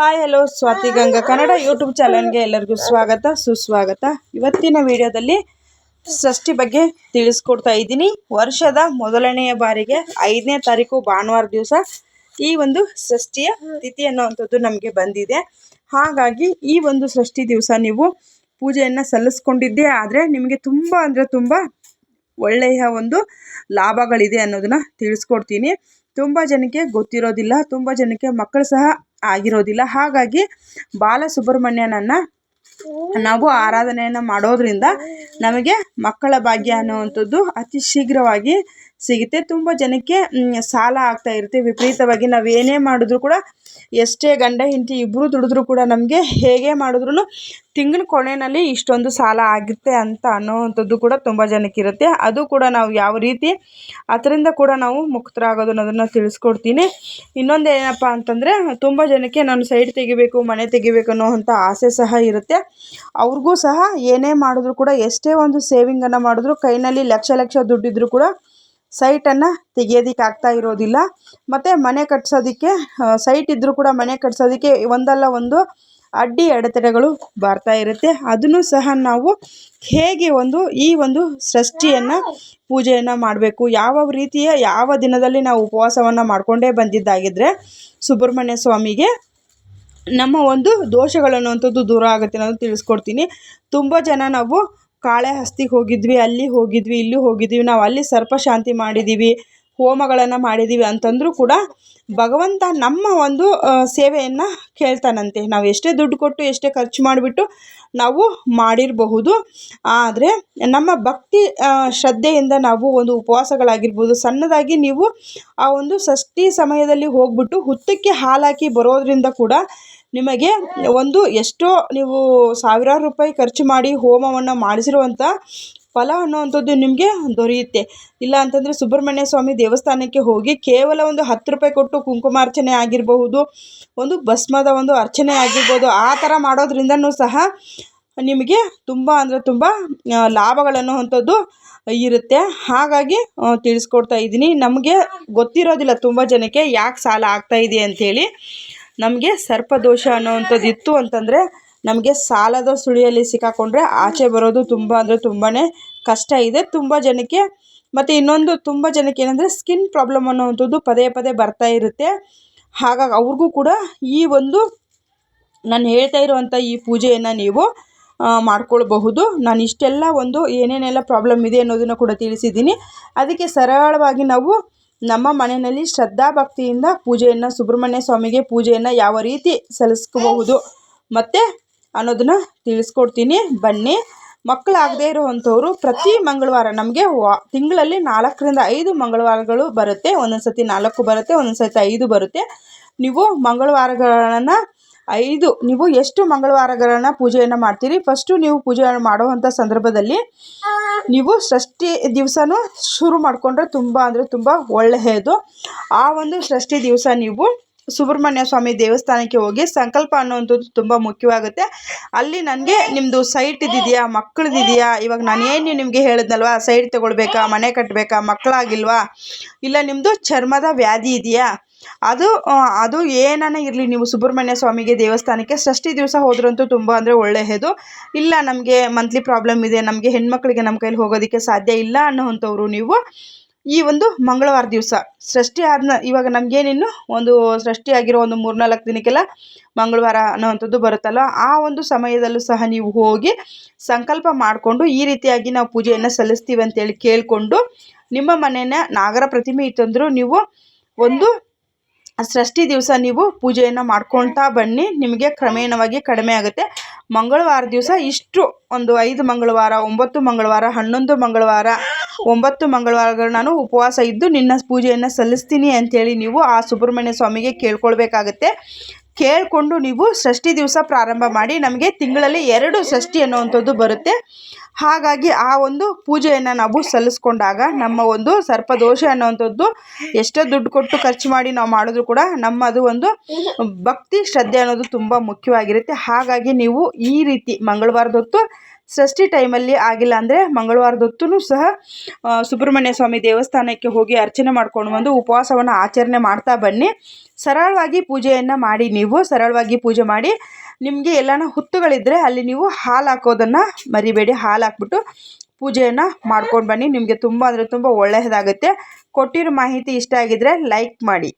Hi hello Swathi Ganga Kannada YouTube ಚಾನಲ್ಗೆ ಎಲ್ಲರಿಗೂ ಸ್ವಾಗತ ಸುಸ್ವಾಗತ. ಇವತ್ತಿನ ವಿಡಿಯೋದಲ್ಲಿ ಷಷ್ಠಿ ಬಗ್ಗೆ ತಿಳಿಸ್ಕೊಡ್ತಾ ಇದ್ದೀನಿ. ವರ್ಷದ ಮೊದಲನೆಯ ಬಾರಿಗೆ ಐದನೇ ತಾರೀಕು ಭಾನುವಾರ ದಿವಸ ಈ ಒಂದು ಷಷ್ಠಿಯ ತಿಥಿ ಅನ್ನುವಂಥದ್ದು ನಮಗೆ ಬಂದಿದೆ. ಹಾಗಾಗಿ ಈ ಒಂದು ಷಷ್ಠಿ ದಿವಸ ನೀವು ಪೂಜೆಯನ್ನು ಸಲ್ಲಿಸ್ಕೊಂಡಿದ್ದೆ ಆದರೆ ನಿಮಗೆ ತುಂಬ ಅಂದರೆ ತುಂಬ ಒಳ್ಳೆಯ ಒಂದು ಲಾಭಗಳಿದೆ ಅನ್ನೋದನ್ನ ತಿಳಿಸ್ಕೊಡ್ತೀನಿ. ತುಂಬ ಜನಕ್ಕೆ ಗೊತ್ತಿರೋದಿಲ್ಲ ತುಂಬ ಜನಕ್ಕೆ ಮಕ್ಕಳು ಸಹ ಆಗಿರೋದಿಲ್ಲ. ಹಾಗಾಗಿ ಬಾಲಸುಬ್ರಹ್ಮಣ್ಯನನ್ನು ನಾವು ಆರಾಧನೆಯನ್ನು ಮಾಡೋದ್ರಿಂದ ನಮಗೆ ಮಕ್ಕಳ ಭಾಗ್ಯ ಅನ್ನುವಂಥದ್ದು ಅತಿ ಶೀಘ್ರವಾಗಿ ಸಿಗುತ್ತೆ. ತುಂಬ ಜನಕ್ಕೆ ಸಾಲ ಆಗ್ತಾ ಇರುತ್ತೆ. ವಿಪರೀತವಾಗಿ ನಾವು ಏನೇ ಮಾಡಿದ್ರು ಕೂಡ ಎಷ್ಟೇ ಗಂಡ ಹೆಂಡತಿ ಇಬ್ಬರು ದುಡಿದ್ರೂ ಕೂಡ ನಮಗೆ ಹೇಗೆ ಮಾಡಿದ್ರು ತಿಂಗಳ ಕೊನೆಯಲ್ಲಿ ಇಷ್ಟೊಂದು ಸಾಲ ಆಗುತ್ತೆ ಅಂತ ಅನ್ನೋವಂಥದ್ದು ಕೂಡ ತುಂಬ ಜನಕ್ಕಿರುತ್ತೆ ಅದು ಕೂಡ ನಾವು ಯಾವ ರೀತಿ ಅದರಿಂದ ಕೂಡ ನಾವು ಮುಕ್ತರಾಗೋದು ಅನ್ನೋದನ್ನು ತಿಳಿಸ್ಕೊಡ್ತೀನಿ. ಇನ್ನೊಂದು ಏನಪ್ಪ ಅಂತಂದರೆ ತುಂಬ ಜನಕ್ಕೆ ನಾನು ಸೈಡ್ ತೆಗಿಬೇಕು, ಮನೆ ತೆಗಿಬೇಕು ಅನ್ನೋವಂಥ ಆಸೆ ಸಹ ಇರುತ್ತೆ. ಅವ್ರಿಗೂ ಸಹ ಏನೇ ಮಾಡಿದ್ರು ಕೂಡ ಎಷ್ಟೇ ಒಂದು ಸೇವಿಂಗನ್ನು ಮಾಡಿದ್ರು ಕೈನಲ್ಲಿ ಲಕ್ಷ ಲಕ್ಷ ದುಡ್ಡಿದ್ರು ಕೂಡ ಸೈಟನ್ನು ತೆಗಿಯೋದಕ್ಕೆ ಆಗ್ತಾ ಇರೋದಿಲ್ಲ. ಮತ್ತು ಮನೆ ಕಟ್ಸೋದಕ್ಕೆ ಸೈಟ್ ಇದ್ದರೂ ಕೂಡ ಮನೆ ಕಟ್ಸೋದಕ್ಕೆ ಒಂದಲ್ಲ ಒಂದು ಅಡ್ಡಿ ಅಡೆತಡೆಗಳು ಬರ್ತಾ ಇರುತ್ತೆ. ಅದನ್ನು ಸಹ ನಾವು ಹೇಗೆ ಒಂದು ಈ ಒಂದು ಸೃಷ್ಟಿಯನ್ನು ಪೂಜೆಯನ್ನು ಮಾಡಬೇಕು, ಯಾವ ರೀತಿಯ, ಯಾವ ದಿನದಲ್ಲಿ ನಾವು ಉಪವಾಸವನ್ನು ಮಾಡಿಕೊಂಡೇ ಬಂದಿದ್ದಾಗಿದ್ದರೆ ಸುಬ್ರಹ್ಮಣ್ಯ ಸ್ವಾಮಿಗೆ ನಮ್ಮ ಒಂದು ದೋಷಗಳನ್ನುವಂಥದ್ದು ದೂರ ಆಗುತ್ತೆ ಅನ್ನೋದು ತಿಳಿಸ್ಕೊಡ್ತೀನಿ. ತುಂಬ ಜನ ನಾವು ಕಾಳೆಹಸ್ತಿಗೆ ಹೋಗಿದ್ವಿ, ಅಲ್ಲಿ ಹೋಗಿದ್ವಿ, ಇಲ್ಲಿ ಹೋಗಿದ್ವಿ. ನಾವು ಅಲ್ಲಿ ಸರ್ಪಶಾಂತಿ ಮಾಡಿದ್ದೀವಿ ಹೋಮಗಳನ್ನು ಮಾಡಿದ್ದೀವಿ ಅಂತಂದರೂ ಕೂಡ ಭಗವಂತ ನಮ್ಮ ಒಂದು ಸೇವೆಯನ್ನು ಕೇಳ್ತಾನಂತೆ. ನಾವು ಎಷ್ಟೇ ದುಡ್ಡು ಕೊಟ್ಟು, ಎಷ್ಟೇ ಖರ್ಚು ಮಾಡಿಬಿಟ್ಟು ನಾವು ಮಾಡಿರಬಹುದು. ಆದರೆ ನಮ್ಮ ಭಕ್ತಿ ಶ್ರದ್ಧೆಯಿಂದ ನಾವು ಒಂದು ಉಪವಾಸಗಳಾಗಿರ್ಬೋದು, ಸಣ್ಣದಾಗಿ ನೀವು ಆ ಒಂದು ಷಷ್ಠಿ ಸಮಯದಲ್ಲಿ ಹೋಗ್ಬಿಟ್ಟು ಹುತ್ತಕ್ಕೆ ಹಾಲಾಕಿ ಬರೋದ್ರಿಂದ ಕೂಡ ನಿಮಗೆ ಒಂದು ಎಷ್ಟೋ ನೀವು ಸಾವಿರಾರು ರೂಪಾಯಿ ಖರ್ಚು ಮಾಡಿ ಹೋಮವನ್ನು ಮಾಡಿಸಿರುವಂಥ ಫಲ ಅನ್ನುವಂಥದ್ದು ನಿಮಗೆ ದೊರೆಯುತ್ತೆ. ಇಲ್ಲ ಅಂತಂದರೆ ಸುಬ್ರಹ್ಮಣ್ಯ ಸ್ವಾಮಿ ದೇವಸ್ಥಾನಕ್ಕೆ ಹೋಗಿ ಕೇವಲ ಒಂದು ಹತ್ತು ರೂಪಾಯಿ ಕೊಟ್ಟು ಕುಂಕುಮಾರ್ಚನೆ ಆಗಿರಬಹುದು, ಒಂದು ಭಸ್ಮದ ಒಂದು ಅರ್ಚನೆ ಆಗಿರ್ಬೋದು, ಆ ಥರ ಮಾಡೋದ್ರಿಂದನೂ ಸಹ ನಿಮಗೆ ತುಂಬ ಅಂದರೆ ತುಂಬ ಲಾಭಗಳನ್ನು ಅಂಥದ್ದು ಇರುತ್ತೆ. ಹಾಗಾಗಿ ತಿಳಿಸ್ಕೊಡ್ತಾ ಇದ್ದೀನಿ. ನಮಗೆ ಗೊತ್ತಿರೋದಿಲ್ಲ ತುಂಬ ಜನಕ್ಕೆ ಯಾಕೆ ಸಾಲ ಆಗ್ತಾ ಇದೆ ಅಂಥೇಳಿ. ನಮಗೆ ಸರ್ಪದೋಷ ಅನ್ನೋವಂಥದ್ದು ಇತ್ತು ಅಂತಂದರೆ ನಮಗೆ ಸಾಲದ ಸುಳಿಯಲ್ಲಿ ಸಿಕ್ಕಾಕೊಂಡ್ರೆ ಆಚೆ ಬರೋದು ತುಂಬ ಅಂದರೆ ತುಂಬಾ ಕಷ್ಟ ಇದೆ. ತುಂಬ ಜನಕ್ಕೆ ಮತ್ತು ಇನ್ನೊಂದು ತುಂಬ ಜನಕ್ಕೆ ಏನಂದರೆ ಸ್ಕಿನ್ ಪ್ರಾಬ್ಲಮ್ ಅನ್ನೋವಂಥದ್ದು ಪದೇ ಪದೇ ಬರ್ತಾ ಇರುತ್ತೆ. ಹಾಗಾಗಿ ಅವ್ರಿಗೂ ಕೂಡ ಈ ಒಂದು ನಾನು ಹೇಳ್ತಾ ಇರುವಂಥ ಈ ಪೂಜೆಯನ್ನು ನೀವು ಮಾಡ್ಕೊಳ್ಬಹುದು. ನಾನು ಇಷ್ಟೆಲ್ಲ ಒಂದು ಏನೇನೆಲ್ಲ ಪ್ರಾಬ್ಲಮ್ ಇದೆ ಅನ್ನೋದನ್ನು ಕೂಡ ತಿಳಿಸಿದ್ದೀನಿ. ಅದಕ್ಕೆ ಸರಳವಾಗಿ ನಾವು ನಮ್ಮ ಮನೆಯಲ್ಲಿ ಶ್ರದ್ಧಾ ಭಕ್ತಿಯಿಂದ ಪೂಜೆಯನ್ನು, ಸುಬ್ರಹ್ಮಣ್ಯ ಸ್ವಾಮಿಗೆ ಪೂಜೆಯನ್ನು ಯಾವ ರೀತಿ ಸಲ್ಲಿಸ್ಕೋಬಹುದು ಮತ್ತು ಅನ್ನೋದನ್ನು ತಿಳಿಸ್ಕೊಡ್ತೀನಿ. ಬನ್ನಿ. ಮಕ್ಕಳಾಗದೇ ಇರುವಂಥವ್ರು ಪ್ರತಿ ಮಂಗಳವಾರ ನಮಗೆ ವಾ, ತಿಂಗಳಲ್ಲಿ ನಾಲ್ಕರಿಂದ ಐದು ಮಂಗಳವಾರಗಳು ಬರುತ್ತೆ. ಒಂದೊಂದು ಸರ್ತಿ ನಾಲ್ಕು ಬರುತ್ತೆ ಒಂದೊಂದು ಸರ್ತಿ ಐದು ಬರುತ್ತೆ. ನೀವು ಮಂಗಳವಾರಗಳನ್ನು ಐದು, ನೀವು ಎಷ್ಟು ಮಂಗಳವಾರಗಳನ್ನ ಪೂಜೆಯನ್ನು ಮಾಡ್ತೀರಿ? ಫಸ್ಟು ನೀವು ಪೂಜೆ ಮಾಡುವಂಥ ಸಂದರ್ಭದಲ್ಲಿ ನೀವು ಷಷ್ಠಿ ದಿವಸನೂ ಶುರು ಮಾಡಿಕೊಂಡ್ರೆ ತುಂಬ ಅಂದರೆ ತುಂಬ ಒಳ್ಳೆಯದು. ಆ ಒಂದು ಷಷ್ಠಿ ದಿವಸ ನೀವು ಸುಬ್ರಹ್ಮಣ್ಯ ಸ್ವಾಮಿ ದೇವಸ್ಥಾನಕ್ಕೆ ಹೋಗಿ ಸಂಕಲ್ಪ ಅನ್ನುವಂಥದ್ದು ತುಂಬ ಮುಖ್ಯವಾಗುತ್ತೆ. ಅಲ್ಲಿ ನನಗೆ ನಿಮ್ಮದು ಸೈಟ್ ಇದ್ದಿದೆಯಾ? ಮಕ್ಕಳದಿದೆಯಾ ಇವಾಗ ನಾನು ಏನು ನಿಮಗೆ ಹೇಳಿದ್ನಲ್ವಾ? ಸೈಟ್ ತೊಗೊಳ್ಬೇಕಾ? ಮನೆ ಕಟ್ಟಬೇಕಾ ಮಕ್ಕಳಾಗಿಲ್ವಾ ಇಲ್ಲ ನಿಮ್ಮದು ಚರ್ಮದ ವ್ಯಾಧಿ ಇದೆಯಾ? ಅದು ಅದು ಏನಾನ ಇರಲಿ, ನೀವು ಸುಬ್ರಹ್ಮಣ್ಯ ಸ್ವಾಮಿಗೆ ದೇವಸ್ಥಾನಕ್ಕೆ ಷಷ್ಠಿ ದಿವಸ ಹೋದ್ರಂತೂ ತುಂಬ ಅಂದರೆ ಒಳ್ಳೆಯದು ಇಲ್ಲ ನಮಗೆ ಮಂತ್ಲಿ ಪ್ರಾಬ್ಲಮ್ ಇದೆ, ನಮಗೆ ಹೆಣ್ಮಕ್ಳಿಗೆ ನಮ್ಮ ಕೈಲಿ ಹೋಗೋದಕ್ಕೆ ಸಾಧ್ಯ ಇಲ್ಲ ಅನ್ನೋವಂಥವ್ರು ನೀವು ಈ ಒಂದು ಮಂಗಳವಾರ ದಿವಸ. ಸೃಷ್ಟಿ ಆದ್ನ, ಇವಾಗ ನಮಗೇನಿನ್ನು ಒಂದು ಸೃಷ್ಟಿಯಾಗಿರೋ ಒಂದು ಮೂರ್ನಾಲ್ಕು ದಿನಕ್ಕೆಲ್ಲ ಮಂಗಳವಾರ ಅನ್ನೋವಂಥದ್ದು ಬರುತ್ತಲ್ಲ ಆ ಒಂದು ಸಮಯದಲ್ಲೂ ಸಹ ನೀವು ಹೋಗಿ ಸಂಕಲ್ಪ ಮಾಡಿಕೊಂಡು ಈ ರೀತಿಯಾಗಿ ನಾವು ಪೂಜೆಯನ್ನು ಸಲ್ಲಿಸ್ತೀವಿ ಅಂತೇಳಿ ಕೇಳಿಕೊಂಡು ನಿಮ್ಮ ಮನೆಯ ನಾಗರ ಪ್ರತಿಮೆ ಇತ್ತಂದರೂ ನೀವು ಒಂದು ಷಷ್ಠಿ ದಿವಸ ನೀವು ಪೂಜೆಯನ್ನು ಮಾಡ್ಕೊಳ್ತಾ ಬನ್ನಿ. ನಿಮಗೆ ಕ್ರಮೇಣವಾಗಿ ಕಡಿಮೆ ಆಗುತ್ತೆ. ಮಂಗಳವಾರ ದಿವಸ ಇಷ್ಟು ಒಂದು ಐದು ಮಂಗಳವಾರ, ಒಂಬತ್ತು ಮಂಗಳವಾರ, ಹನ್ನೊಂದು ಮಂಗಳವಾರ, ಒಂಬತ್ತು ಮಂಗಳವಾರಗಳು ನಾನು ಉಪವಾಸ ಇದ್ದು ನಿನ್ನ ಪೂಜೆಯನ್ನು ಸಲ್ಲಿಸ್ತೀನಿ ಅಂಥೇಳಿ ನೀವು ಆ ಸುಬ್ರಹ್ಮಣ್ಯ ಸ್ವಾಮಿಗೆ ಕೇಳ್ಕೊಳ್ಬೇಕಾಗತ್ತೆ. ಕೇಳಿಕೊಂಡು ನೀವು ಷಷ್ಠಿ ದಿವಸ ಪ್ರಾರಂಭ ಮಾಡಿ ನಮಗೆ ತಿಂಗಳಲ್ಲಿ ಎರಡು ಷಷ್ಠಿ ಅನ್ನುವಂಥದ್ದು ಬರುತ್ತೆ. ಹಾಗಾಗಿ ಆ ಒಂದು ಪೂಜೆಯನ್ನು ನಾವು ಸಲ್ಲಿಸ್ಕೊಂಡಾಗ ನಮ್ಮ ಒಂದು ಸರ್ಪದೋಷ ಅನ್ನುವಂಥದ್ದು ಎಷ್ಟೋ ದುಡ್ಡು ಕೊಟ್ಟು ಖರ್ಚು ಮಾಡಿ ನಾವು ಮಾಡಿದ್ರು ಕೂಡ ನಮ್ಮದು ಒಂದು ಭಕ್ತಿ ಶ್ರದ್ಧೆ ಅನ್ನೋದು ತುಂಬ ಮುಖ್ಯವಾಗಿರುತ್ತೆ. ಹಾಗಾಗಿ ನೀವು ಈ ರೀತಿ ಮಂಗಳವಾರದ ಹೊತ್ತು ಷಷ್ಠಿ ಟೈಮಲ್ಲಿ ಆಗಿಲ್ಲ ಅಂದರೆ ಮಂಗಳವಾರದೊತ್ತೂ ಸಹ ಸುಬ್ರಹ್ಮಣ್ಯ ಸ್ವಾಮಿ ದೇವಸ್ಥಾನಕ್ಕೆ ಹೋಗಿ ಅರ್ಚನೆ ಮಾಡ್ಕೊಂಡು ಬಂದು ಉಪವಾಸವನ್ನು ಆಚರಣೆ ಮಾಡ್ತಾ ಬನ್ನಿ. ಸರಳವಾಗಿ ಪೂಜೆಯನ್ನು ಮಾಡಿ ನೀವು, ಸರಳವಾಗಿ ಪೂಜೆ ಮಾಡಿ. ನಿಮಗೆ ಎಲ್ಲಾನ ಹುತ್ತುಗಳಿದ್ದರೆ ಅಲ್ಲಿ ನೀವು ಹಾಲು ಹಾಕೋದನ್ನು ಮರಿಬೇಡಿ, ಹಾಲು ಹಾಕ್ಬಿಟ್ಟು ಪೂಜೆಯನ್ನು ಮಾಡ್ಕೊಂಡು ಬನ್ನಿ. ನಿಮಗೆ ತುಂಬ ಅಂದರೆ ತುಂಬ ಒಳ್ಳೆಯದಾಗುತ್ತೆ ಕೊಟ್ಟಿರೋ ಮಾಹಿತಿ ಇಷ್ಟ ಆಗಿದ್ದರೆ ಲೈಕ್ ಮಾಡಿ.